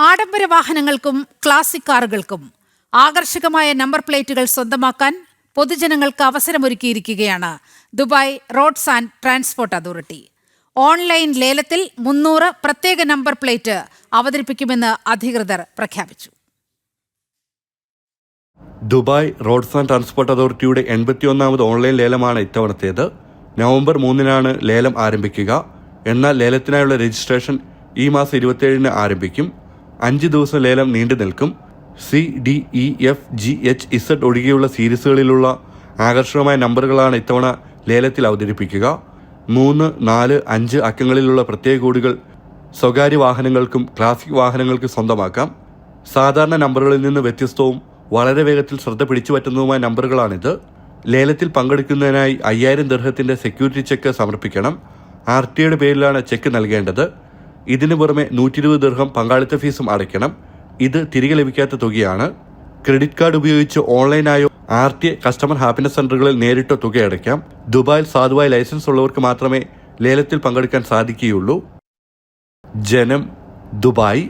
ആഡംബര വാഹനങ്ങൾക്കും ക്ലാസിക് കാറുകൾക്കും ആകർഷകമായ നമ്പർ പ്ലേറ്റുകൾ സ്വന്തമാക്കാൻ പൊതുജനങ്ങൾക്ക് അവസരമൊരുക്കിയിരിക്കുകയാണ് Dubai roads and transport authority. Online ലേലത്തിൽ മുന്നൂറ് പ്രത്യേക നമ്പർ പ്ലേറ്റ് അവതരിപ്പിക്കുമെന്ന് അധികൃതർ പ്രഖ്യാപിച്ചു. ദുബായ് റോഡ്സ് ആൻഡ് ട്രാൻസ്പോർട്ട് അതോറിറ്റിയുടെ എൺപത്തിയൊന്നാമത് ഓൺലൈൻ ലേലമാണ് ഇത്തവണത്തേത്. നവംബർ മൂന്നിനാണ് ലേലം ആരംഭിക്കുക. എന്നാൽ ലേലത്തിനായുള്ള രജിസ്ട്രേഷൻ ഈ മാസം ഇരുപത്തിയേഴിന് ആരംഭിക്കും. അഞ്ച് ദിവസം ലേലം നീണ്ടു നിൽക്കും. C D E F G H Z ഒഴികെയുള്ള സീരീസുകളിലുള്ള ആകർഷകമായ നമ്പറുകളാണ് ഇത്തവണ ലേലത്തിൽ അവതരിപ്പിക്കുക. മൂന്ന് നാല് അഞ്ച് അക്കങ്ങളിലുള്ള പ്രത്യേക കോഡുകൾ സ്വകാര്യ വാഹനങ്ങൾക്കും ക്ലാസിക് വാഹനങ്ങൾക്കും സ്വന്തമാക്കാം. സാധാരണ നമ്പറുകളിൽ നിന്ന് വ്യത്യസ്തവും വളരെ വേഗത്തിൽ ശ്രദ്ധ പിടിച്ചു പറ്റുന്നതുമായ നമ്പറുകളാണിത്. ലേലത്തിൽ പങ്കെടുക്കുന്നതിനായി അയ്യായിരം ദൃഹത്തിന്റെ സെക്യൂരിറ്റി ചെക്ക് സമർപ്പിക്കണം. ആർ ടിയുടെ പേരിലാണ് ചെക്ക് നൽകേണ്ടത്. ഇതിനു പുറമെ നൂറ്റി ഇരുപത് ദീർഘം പങ്കാളിത്ത ഫീസും അടയ്ക്കണം. ഇത് തിരികെ ലഭിക്കാത്ത തുകയാണ്. ക്രെഡിറ്റ് കാർഡ് ഉപയോഗിച്ച് ഓൺലൈനായോ ആർ ടി കസ്റ്റമർ ഹാപ്പിനെസ് സെന്ററുകളിൽ നേരിട്ടോ തുക അടയ്ക്കാം. ദുബായിൽ സാധുവായ ലൈസൻസ് ഉള്ളവർക്ക് മാത്രമേ ലേലത്തിൽ പങ്കെടുക്കാൻ സാധിക്കുകയുള്ളൂ. ജനം ദുബായ്.